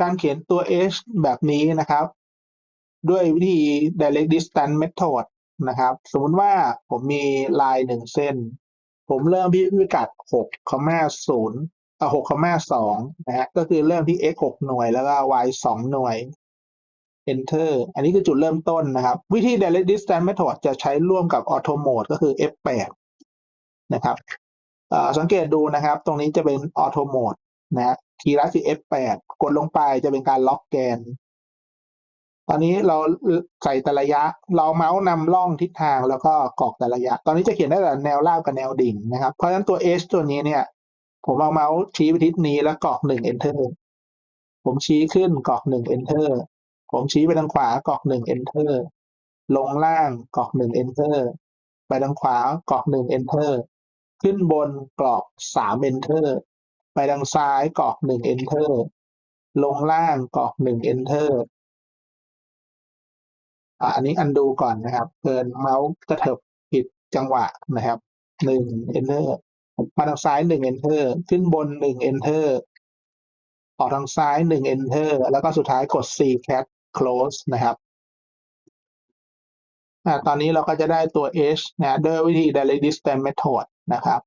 การเขียนตัว h แบบนี้นะครับ ด้วยวิธี direct distance method นะครับ สมมติว่าผมมีลายหนึ่งเส้น ผมเริ่มที่พิกัด6 0เอ่อ6 2นะฮะ ก็คือเริ่มที่ x 6หน่วย แล้วก็ y 2หน่วย enter อันนี้คือจุดเริ่มต้นนะครับ วิธี direct distance method จะใช้ร่วมกับ auto mode ก็คือ F8 นะครับสังเกตดูนะครับ ตรงนี้จะเป็น auto mode นะ คีย์ลัดคือ F8 กดลงไปจะเป็นการล็อกแกน ตอนนี้เราใส่แต่ระยะ เราเมาส์นำล่องทิศทางแล้วก็กรอกแต่ระยะ ตอนนี้จะเขียนได้แต่แนวราบกับแนวดิ่งนะครับ เพราะฉะนั้นตัว H ตัวนี้เนี่ย ผมเอาเมาส์ชี้ไปทิศนี้แล้วกรอกหนึ่ง enter ผมชี้ขึ้นกรอกหนึ่ง enter ผมชี้ไปทางขวากรอกหนึ่ง enter ลงล่างกรอกหนึ่ง enter ไปทางขวากรอกหนึ่ง enter ขึ้นบนกรอกสาม enter ไปทางซ้ายกรอกหนึ่ง enter ลงล่างกรอกหนึ่ง enter อ่าอันนี้อันดูก่อนนะครับเกินเมาส์กระเถิบผิดจังหวะนะครับหนึ่ง enter มาทางซ้ายหนึ่ง enter ขึ้นบนหนึ่ง enter ออกทางซ้ายหนึ่ง enter แล้วก็สุดท้ายกด c cat close นะครับอ่าตอนนี้เราก็จะได้ตัว h นะด้วยวิธี direct distance method นะครับ